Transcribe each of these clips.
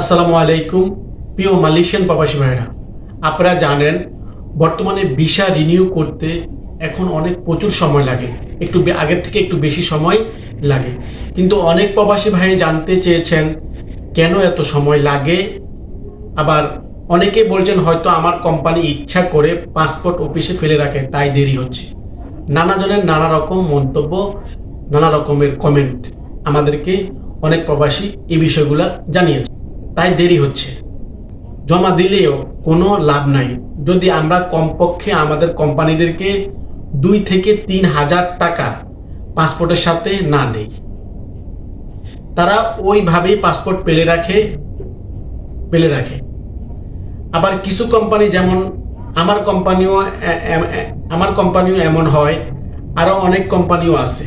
আসসালামু আলাইকুম, প্রিয় মালয়েশিয়ান প্রবাসী ভাইরা আপনারা জানেন, বর্তমানে ভিসা রিনিউ করতে এখন অনেক প্রচুর সময় লাগে। একটু আগের থেকে একটু বেশি সময় লাগে। কিন্তু অনেক প্রবাসী ভাই জানতে চেয়েছেন, কেন এত সময় লাগে? আবার অনেকে বলছেন, হয়তো আমার কোম্পানি ইচ্ছা করে পাসপোর্ট অফিসে ফেলে রাখে, তাই দেরি হচ্ছে। নানা জনের নানা রকম মন্তব্য, নানা রকমের কমেন্ট আমাদেরকে অনেক প্রবাসী এই বিষয়গুলো জানিয়েছে তাই দেরি হচ্ছে। জমা দিলেও কোনো লাভ নাই। যদি আমরা কমপক্ষে আমাদের কোম্পানিদেরকে দুই থেকে তিন হাজার টাকা পাসপোর্টের সাথে না দেই, তারা ওইভাবেই পাসপোর্ট পেলে রাখে পেলে রাখে। আবার কিছু কোম্পানি যেমন আমার কোম্পানিও আমার কোম্পানিও এমন হয় আরও অনেক কোম্পানিও আছে।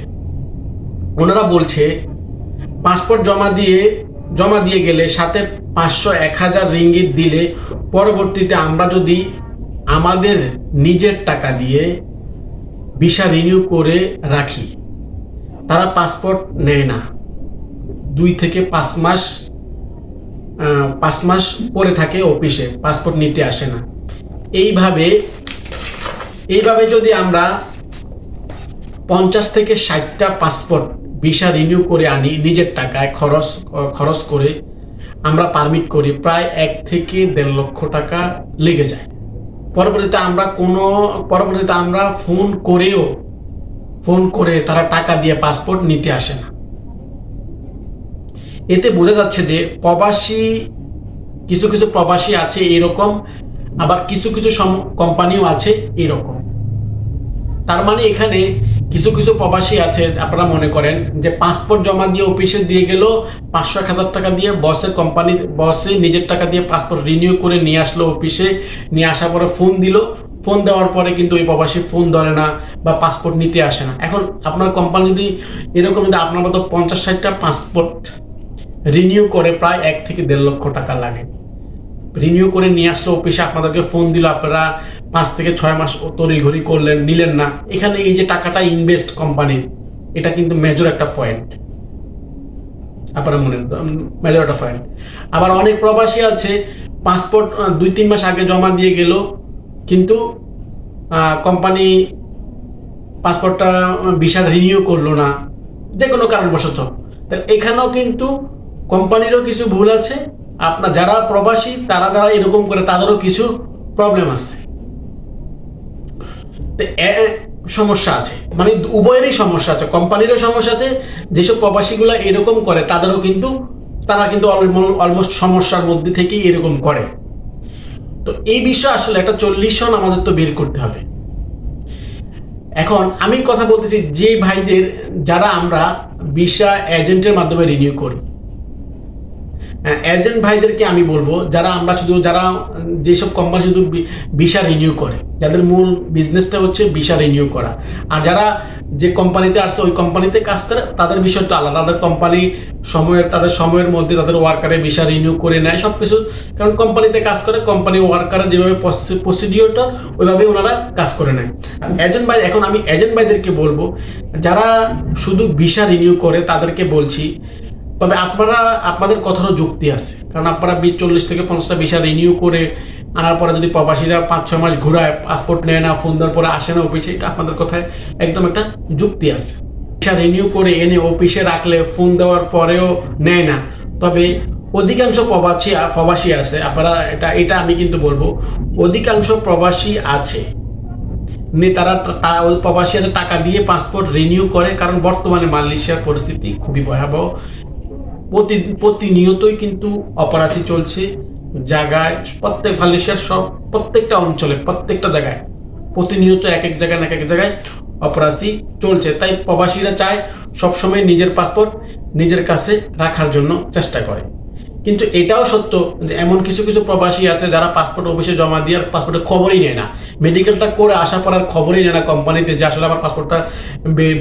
ওনারা বলছে, পাসপোর্ট জমা দিয়ে জমা দিয়ে গেলে সাথে পাঁচশো এক হাজার রিঙ্গিত দিলে পরবর্তীতে আমরা যদি আমাদের নিজের টাকা দিয়ে ভিসা রিনিউ করে রাখি, তারা পাসপোর্ট নেয় না। দুই থেকে পাঁচ মাস পাঁচ মাস পরে থাকে অফিসে পাসপোর্ট নিতে আসে না। এইভাবে এইভাবে যদি আমরা পঞ্চাশ থেকে ষাটটা পাসপোর্ট ভিসা রিনিউ করে আনি, নিজের টাকায় খরচ খরচ করে আমরা পারমিট করি, প্রায় এক থেকে দেড় লক্ষ টাকা লেগে যায়। পরবর্তীতে আমরা কোনো, পরবর্তীতে আমরা ফোন করেও ফোন করে তারা টাকা দিয়ে পাসপোর্ট নিতে আসে না। এতে বোঝা যাচ্ছে যে প্রবাসী, কিছু কিছু প্রবাসী আছে এরকম, আবার কিছু কিছু কোম্পানিও আছে এরকম। তার মানে এখানে কিছু কিছু প্রবাসী আছে, আপনারা মনে করেন যে পাসপোর্ট জমা দিয়ে অফিসে দিয়ে গেল, পাঁচশো এক হাজার টাকা দিয়ে বসের কোম্পানি বসে নিজের টাকা দিয়ে পাসপোর্ট রিনিউ করে নিয়ে আসলো অফিসে নিয়ে আসার পরে ফোন দিল। ফোন দেওয়ার পরে কিন্তু ওই প্রবাসী ফোন ধরে না বা পাসপোর্ট নিতে আসে না। এখন আপনার কোম্পানি যদি এরকম যদি আপনার মতো পঞ্চাশ ষাটটা পাসপোর্ট রিনিউ করে, প্রায় এক থেকে দেড় লক্ষ টাকা লাগে। রিনিউ করে নিয়ে আসলো অফিসে আপনাদেরকে ফোন দিল, আপনারা পাঁচ থেকে ছয় মাস তড়িঘড়ি করলেন, নিলেন না। এখানে এই যে টাকাটা ইনভেস্ট কোম্পানির এটা কিন্তু মেজর একটা পয়েন্ট আপনারা মনে মেজর একটা পয়েন্ট আবার অনেক প্রবাসী আছে পাসপোর্ট দুই তিন মাস আগে জমা দিয়ে গেল, কিন্তু কোম্পানি পাসপোর্টটা ভিসা রিনিউ করল না, যে কোনো কারণবশত। তাহলে এখানেও কিন্তু কোম্পানিরও কিছু ভুল আছে। আপনার যারা প্রবাসী, তারা যারা এরকম করে, তাদেরও কিছু প্রবলেম আছে। সমস্যা আছে। মানে উভয়েরই সমস্যা আছে, কোম্পানিরও সমস্যা আছে, যেসব প্রবাসীগুলো এরকম করে, তাদেরও কিন্তু, তারা কিন্তু অলমোস্ট সমস্যার মধ্যে থেকেই এরকম করে। তো এই বিষয়ে আসলে একটা চল্লিশ সন আমাদের তো বের করতে হবে। এখন আমি কথা বলতেছি যে ভাইদের, যারা আমরা ভিসা এজেন্টের মাধ্যমে রিনিউ করি। এজেন্ট ভাইদেরকে আমি বলব, যারা আমরা শুধু, যারা, যেসব কোম্পানি শুধু ভিসা রিনিউ করে, যাদের মূল বিজনেসটা হচ্ছে ভিসা রিনিউ করা। আর যারা যে কোম্পানিতে আসছে, ওই কোম্পানিতে কাজ করে, তাদের বিষয়টা আলাদা। তাদের কোম্পানি সময়ের, তাদের সময়ের মধ্যে তাদের ওয়ার্কারে ভিসা রিনিউ করে নেয় সব কিছু কারণ কোম্পানিতে কাজ করে কোম্পানি ওয়ার্কারের যেভাবে প্রসিডিওরটা ওইভাবে ওনারা কাজ করে নেয়। এজেন্ট ভাই, এখন আমি এজেন্ট ভাইদেরকে বলব, যারা শুধু ভিসা রিনিউ করে, তাদেরকে বলছি তবে আপনারা, আপনাদের কথারও যুক্তি আছে। কারণ আপনারা বিশ, চল্লিশ থেকে পঞ্চাশটা ভিসা রিনিউ করে আনার পরে যদি প্রবাসীরা পাঁচ, ছয় মাস ঘুরায় পাসপোর্ট নেয় না ফোন দেওয়ার পরে আসে না অফিসে এটা আপনাদের কথায় একদম একটা যুক্তি আছে। ভিসা রিনিউ করে এনে অফিসে রাখলে ফোন দেওয়ার পরেও নেয় না। তবে অধিকাংশ প্রবাসী প্রবাসী আছে, আপনারা এটা এটা আমি কিন্তু বলব, অধিকাংশ প্রবাসী আছে। নে, তারা টা- টা- প্রবাসী আছে, টাকা দিয়ে পাসপোর্ট রিনিউ করে, কারণ বর্তমানে মালয়েশিয়ার পরিস্থিতি খুবই ভয়াবহ। প্রতি প্রতিনিয়তই কিন্তু অপরাধী চলছে জায়গায়। প্রত্যেক মালয়েশিয়ার সব, প্রত্যেকটা অঞ্চলে, প্রত্যেকটা জায়গায়, প্রতিনিয়ত এক এক জায়গায়, এক এক জায়গায় অপরাধী চলছে। তাই প্রবাসীরা চায় সবসময় নিজের পাসপোর্ট নিজের কাছে রাখার জন্য চেষ্টা করে। কিন্তু এটাও সত্য যে এমন কিছু কিছু প্রবাসী আছে যারা পাসপোর্ট অফিসে জমা দিয়ে আর পাসপোর্টের খবরই নেয় না। মেডিকেলটা করে আসার পর আর খবরই নেয় না কোম্পানিতে যে আসলে আমার পাসপোর্টটা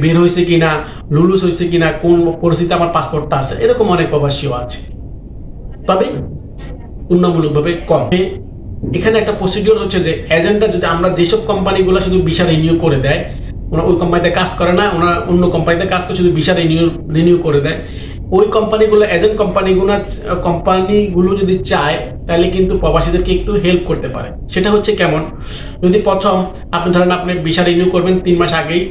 বের হয়েছে কিনা, লুলুস হয়েছে কিনা, কোন পরিস্থিতিতে আমার পাসপোর্টটা আছে, এরকম অনেক প্রবাসীও আছে। তবে তুলনামূলকভাবে কম। এখানে একটা প্রসিডিওর হচ্ছে যে এজেন্টটা যদি আমরা যেসব কোম্পানিগুলো শুধু ভিসা রিনিউ করে দেয়, ওরা ওই কোম্পানিতে কাজ করে না ওনারা অন্য কোম্পানিতে কাজ করে শুধু ভিসা রিনিউ রিনিউ করে দেয় ওই কোম্পানিগুলো এজেন্ট কোম্পানিগুলো কোম্পানিগুলো যদি চায়, তাহলে কিন্তু প্রবাসীদেরকে একটু হেল্প করতে পারে। সেটা হচ্ছে কেমন? যদি প্রথম আপনি ধরেন আপনি ভিসা রিনিউ করবেন তিন মাস আগেই,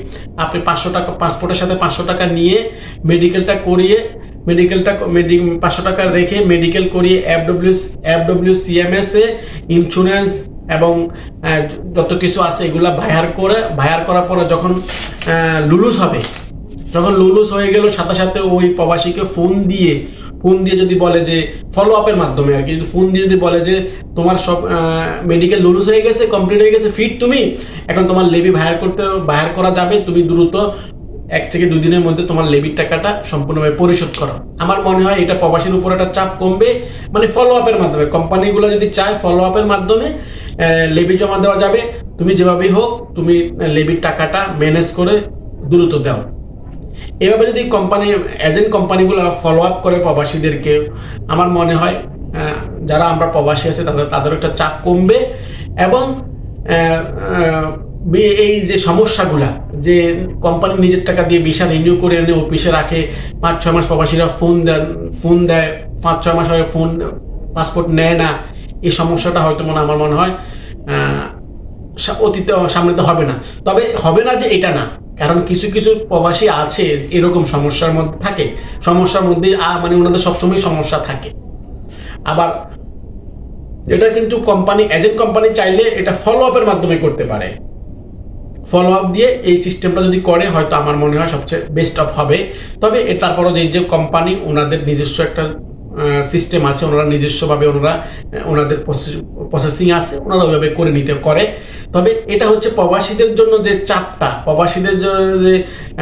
আপনি পাঁচশো টাকা পাসপোর্টের সাথে পাঁচশো টাকা নিয়ে মেডিকেলটা করিয়ে মেডিকেলটা মেডি পাঁচশো টাকা রেখে মেডিকেল করিয়ে এফডব্লিউ এফডব্লিউ সিএমএস এ ইন্স্যুরেন্স এবং যত কিছু আছে এগুলা ভায়ার করে ভায়ার করার পরে যখন লুলুস হবে যখন লুলুস হয়ে গেল, সাথে সাথে ওই প্রবাসীকে ফোন দিয়ে ফোন দিয়ে যদি বলে যে ফলো আপের মাধ্যমে আর কি, যদি ফোন দিয়ে যদি বলে যে, তোমার সব মেডিকেল লুলুস হয়ে গেছে কমপ্লিট হয়ে গেছে ফিট তুমি? এখন তোমার লেবি বায়ার করতে বায়ার করা যাবে, তুমি দ্রুত এক থেকে দুই দিনের মধ্যে তোমার লেবির টাকাটা সম্পূর্ণভাবে পরিশোধ করো। আমার মনে হয় এটা প্রবাসীর উপর একটা চাপ কমবে। মানে ফলো আপের মাধ্যমে কোম্পানিগুলো যদি চায় ফলো আপের মাধ্যমে লেবি জমা দেওয়া যাবে। তুমি যেভাবেই হোক, তুমি লেবির টাকাটা ম্যানেজ করে দ্রুত দাও। এভাবে যদি কোম্পানি এজেন্ট কোম্পানিগুলো ফলো আপ করে প্রবাসীদেরকে, আমার মনে হয় যারা আমরা প্রবাসী আছে, তাদের তাদের একটা চাপ কমবে এবং এই যে সমস্যাগুলা, যে কোম্পানি নিজের টাকা দিয়ে ভিসা রিনিউ করে এনে অফিসে রাখে, পাঁচ, ছয় মাস প্রবাসীরা ফোন দেন ফোন দেয়, পাঁচ, ছয় মাস হয় ফোন পাসপোর্ট নেয় না, এই সমস্যাটা হয়তো মনে, আমার মনে হয় অতীতে সামনে তো হবে না। তবে হবে না যে এটা না। কারণ কিছু কিছু প্রবাসী আছে, এরকম সমস্যার মধ্যে থাকে। সমস্যার মধ্যে মানে ওনাদের সবসময় সমস্যা থাকে। আবার এটা কিন্তু কোম্পানি এজেন্ট কোম্পানি চাইলে এটা ফলো আপের মাধ্যমে করতে পারে। ফলো আপ দিয়ে এই সিস্টেমটা যদি করে, হয়তো আমার মনে হয় সবচেয়ে বেস্ট অফ হবে। তবে তারপরও যে যে কোম্পানি ওনাদের নিজস্ব একটা সিস্টেম আছে, ওনারা নিজস্বভাবে ওনারা ওনাদের প্রসেসিং আছে, ওনারা ওইভাবে করে নিতে, করে। তবে এটা হচ্ছে প্রবাসীদের জন্য যে চাপটা, প্রবাসীদের জন্য যে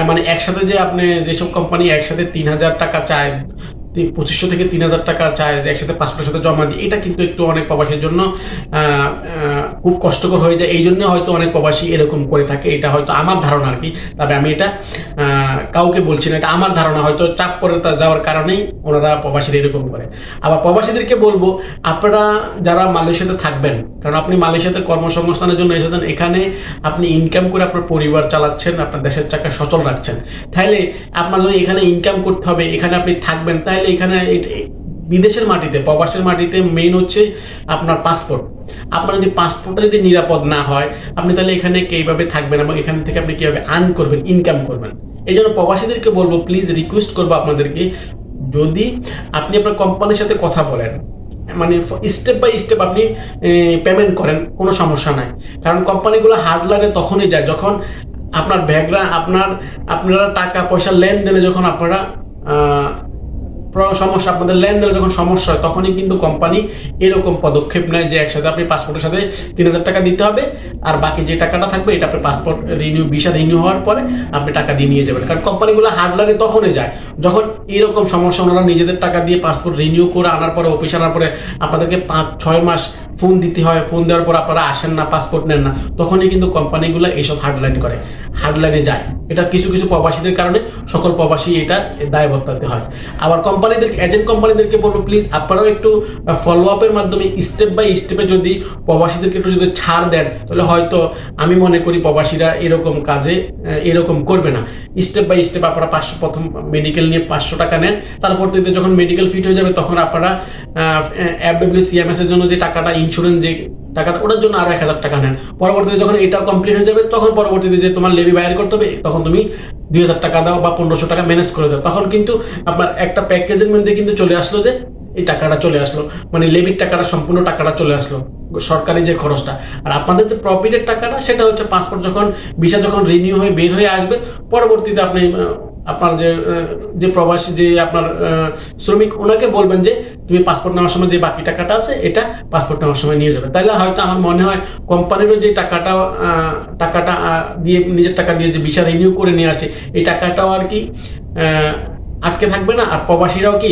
মানে একসাথে যে আপনি যেসব কোম্পানি একসাথে তিন হাজার টাকা চায় পঁচিশশো থেকে তিন হাজার টাকা চায়, যে একসাথে পাসপোর্টের সাথে জমা দিই এটা কিন্তু একটু অনেক প্রবাসীর জন্য খুব কষ্টকর হয়ে যায় এই জন্য হয়তো অনেক প্রবাসী এরকম করে থাকে। এটা হয়তো আমার ধারণা আর কি। তবে আমি এটা কাউকে বলছি না। এটা আমার ধারণা। হয়তো চাপ পরে যাওয়ার কারণেই ওনারা প্রবাসীরা এরকম করে। আবার প্রবাসীদেরকে বলব, আপনারা যারা মালয়েশিয়াতে থাকবেন, কারণ আপনি মালয়েশিয়াতে কর্মসংস্থানের জন্য এসেছেন, এখানে আপনি ইনকাম করে আপনার পরিবার চালাচ্ছেন, আপনার দেশের চাকা সচল রাখছেন। তাহলে আপনার যদি এখানে ইনকাম করতে হবে, এখানে আপনি থাকবেন তাহলে এখানে বিদেশের মাটিতে, প্রবাসের মাটিতে মেইন হচ্ছে আপনার পাসপোর্ট আপনার যদি পাসপোর্টটা যদি নিরাপদ না হয়, আপনি তাহলে এখানে কীভাবে থাকবেন এবং এখান থেকে আপনি কীভাবে আর্ন করবেন ইনকাম করবেন? এই জন্য প্রবাসীদেরকে বলব প্লিজ রিকোয়েস্ট করব আপনাদেরকে, যদি আপনি আপনার কোম্পানির সাথে কথা বলেন মানে স্টেপ বাই স্টেপ আপনি পেমেন্ট করেন, কোনো সমস্যা নাই। কারণ কোম্পানিগুলো হার্ড লাগে তখনই যায়, যখন আপনার ব্যাগরা আপনার, আপনারা টাকা পয়সা লেনদেনে যখন আপনারা সমস্যা, আপনাদের লেনদেনে যখন সমস্যা হয়, তখনই কিন্তু কোম্পানি এরকম পদক্ষেপ নেয় যে একসাথে আপনি পাসপোর্টের সাথে তিন হাজার টাকা দিতে হবে, আর বাকি যে টাকাটা থাকবে, এটা আপনি পাসপোর্ট রিনিউ ভিসা রিনিউ হওয়ার পরে আপনি টাকা দিয়ে নিয়ে যাবেন। কারণ কোম্পানিগুলো হার্ডলারে তখনই যায়, যখন এরকম সমস্যা, ওনারা নিজেদের টাকা দিয়ে পাসপোর্ট রিনিউ করে আনার পরে অফিস আনার পরে আপনাদেরকে পাঁচ, ছয় মাস ফোন দিতে হয় ফোন দেওয়ার পর আপনারা আসেন না পাসপোর্ট নেন না, তখনই কিন্তু কোম্পানিগুলো এইসব হার্ডলাইন করে। হার্ডলাইনে যায়। এটা কিছু কিছু প্রবাসীদের কারণে সকল প্রবাসী এটা দায়বত্তাতে হয়। আবার কোম্পানিদের এজেন্ট কোম্পানিদেরকে বলব প্লিজ আপনারাও একটু ফলো আপের মাধ্যমে স্টেপ বাই স্টেপে যদি প্রবাসীদেরকে একটু যদি ছাড় দেন, তাহলে হয়তো আমি মনে করি প্রবাসীরা এরকম কাজে এরকম করবে না। স্টেপ বাই স্টেপ আপনারা পাঁচশো, প্রথম মেডিকেল নিয়ে পাঁচশো টাকা নেন। তারপরতে যখন মেডিকেল ফিট হয়ে যাবে, তখন আপনারা এফডব্লিউ সিএমএস এর জন্য যে টাকাটা ইন্স্যুরেন্স যে টাকাটা ওটার জন্য আরও এক হাজার টাকা নেন। পরবর্তীতে যখন এটা কমপ্লিট হয়ে যাবে, তখন পরবর্তীতে যে তোমার লেবি বাইর করতে হবে, তখন তুমি দুই হাজার টাকা দাও বা পনেরোশো টাকা ম্যানেজ করে দাও। তখন কিন্তু আপনার একটা প্যাকেজের মধ্যে কিন্তু চলে আসলো যে এই টাকাটা চলে আসলো। মানে লেবির টাকাটা, সম্পূর্ণ টাকাটা চলে আসলো, সরকারি যে খরচটা। আর আপনাদের যে প্রফিটের টাকাটা, সেটা হচ্ছে পাসপোর্ট যখন ভিসা যখন রিনিউ হয়ে, বের হয়ে আসবে, পরবর্তীতে আপনি আপনার যে যে প্রবাসী, যে আপনার শ্রমিক, ওনাকে বলবেন যে তুমি পাসপোর্ট নেওয়ার সময় যে বাকি টাকাটা আছে, এটা পাসপোর্ট নেওয়ার সময় নিয়ে যাবে। তাহলে হয়তো আমার মনে হয় কোম্পানিরও যে টাকাটা টাকাটা দিয়ে নিজের টাকা দিয়ে যে ভিসা রিনিউ করে নিয়ে আসে, এই টাকাটাও আর কি আটকে থাকবে না। আর প্রবাসীরাও কি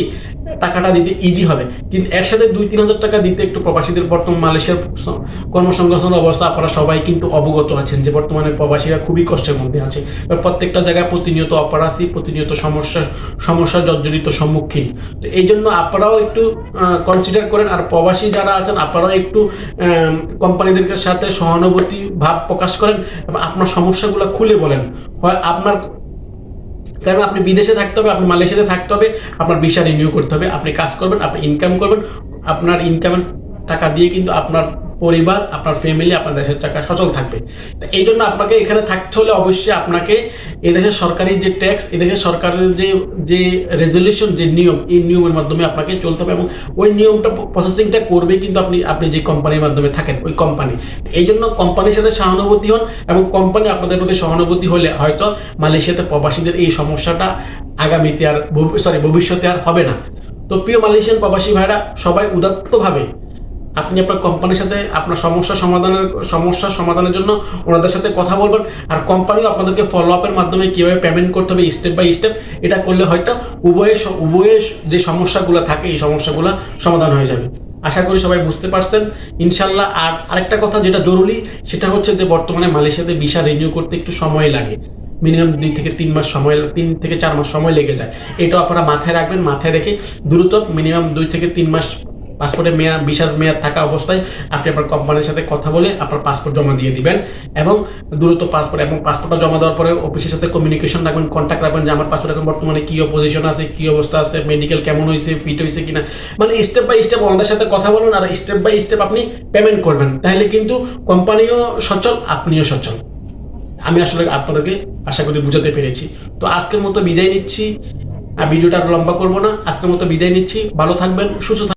টাকাটা দিতে ইজি হবে। কিন্তু একসাথে দুই, তিন হাজার টাকা দিতে একটু প্রবাসীদের বর্তমান মালয়েশিয়ার কর্মসংস্থান অবস্থা, আপনারা সবাই কিন্তু অবগত আছেন যে বর্তমানে প্রবাসীরা খুবই কষ্টের মধ্যে আছে। প্রত্যেকটা জায়গায় প্রতিনিয়ত অপরাধী, প্রতিনিয়ত সমস্যা সমস্যা জর্জরিত সম্মুখীন। তো এই জন্য আপনারাও একটু কনসিডার করেন। আর প্রবাসী যারা আছেন, আপনারাও একটু কোম্পানিদের সাথে সহানুভূতি ভাব প্রকাশ করেন এবং আপনার সমস্যাগুলো খুলে বলেন। হয় আপনার কারণ আপনি বিদেশে থাকতে হবে, আপনি মালয়েশিয়াতে থাকতে হবে, আপনার ভিসা রিনিউ করতে হবে, আপনি কাজ করবেন, আপনি ইনকাম করবেন, আপনার ইনকামের টাকা দিয়ে কিন্তু আপনার পরিবার, আপনার ফ্যামিলি আপনার দেশের টাকা সচল থাকবে। এই জন্য আপনাকে এখানে থাকতে হলে অবশ্যই আপনাকে এই দেশের সরকারি যে ট্যাক্স এই দেশের সরকারের যে যে রেজলিউশন যে নিয়ম, এই নিয়মের মাধ্যমে আপনাকে চলতে হবে এবং ওই নিয়মটা প্রসেসিংটা করবে কিন্তু আপনি আপনি যে কোম্পানির মাধ্যমে থাকেন, ওই কোম্পানি এই জন্য কোম্পানির সাথে সহানুভূতি হন এবং কোম্পানি আপনাদের প্রতি সহানুভূতি হলে হয়তো মালয়েশিয়াতে প্রবাসীদের এই সমস্যাটা আগামীতে আর সরি ভবিষ্যতে আর হবে না। তো প্রিয় মালয়েশিয়ান প্রবাসী ভাইরা, সবাই উদাত্তভাবে আপনি আপনার কোম্পানির সাথে আপনার সমস্যা সমাধানের সমস্যা সমাধানের জন্য ওনাদের সাথে কথা বলবেন। আর কোম্পানিও আপনাদেরকে ফলো আপের মাধ্যমে কীভাবে পেমেন্ট করতে হবে স্টেপ বাই স্টেপ এটা করলে হয়তো উভয়ে উভয়ে যে সমস্যাগুলো থাকে, এই সমস্যাগুলো সমাধান হয়ে যাবে। আশা করি সবাই বুঝতে পারছেন। ইনশাল্লাহ, আর আরেকটা কথা যেটা জরুরি, সেটা হচ্ছে যে বর্তমানে মালয়েশিয়াতে ভিসা রিনিউ করতে একটু সময় লাগে। মিনিমাম দুই থেকে তিন মাস সময়, তিন থেকে চার মাস সময় লেগে যায়। এটাও আপনারা মাথায় রাখবেন, মাথায় রেখে দ্রুত মিনিমাম দুই থেকে তিন মাস পাসপোর্টের মেয়াদ ভিসার মেয়াদ থাকা অবস্থায় আপনি আপনার কোম্পানির সাথে কথা বলে আপনার পাসপোর্ট জমা দিয়ে দিবেন এবং দ্রুত পাসপোর্ট এবং পাসপোর্টটা জমা দেওয়ার পরে অফিসের সাথে কমিউনিকেশন রাখবেন কন্ট্যাক্ট রাখবেন যে আমার পাসপোর্ট এখন বর্তমানে কী পজিশন আছে, কী অবস্থা আছে মেডিকেল কেমন হয়েছে ফিট হয়েছে কিনা। মানে স্টেপ বাই স্টেপ ওনাদের সাথে কথা বলুন আর স্টেপ বাই স্টেপ আপনি পেমেন্ট করবেন। তাহলে কিন্তু কোম্পানিও সচল, আপনিও সচল। আমি আসলে আপনাদেরকে আশা করি বুঝাতে পেরেছি। তো আজকের মতো বিদায় নিচ্ছি। ভিডিওটা লম্বা করব না। আজকের মতো বিদায় নিচ্ছি। ভালো থাকবেন, সুস্থ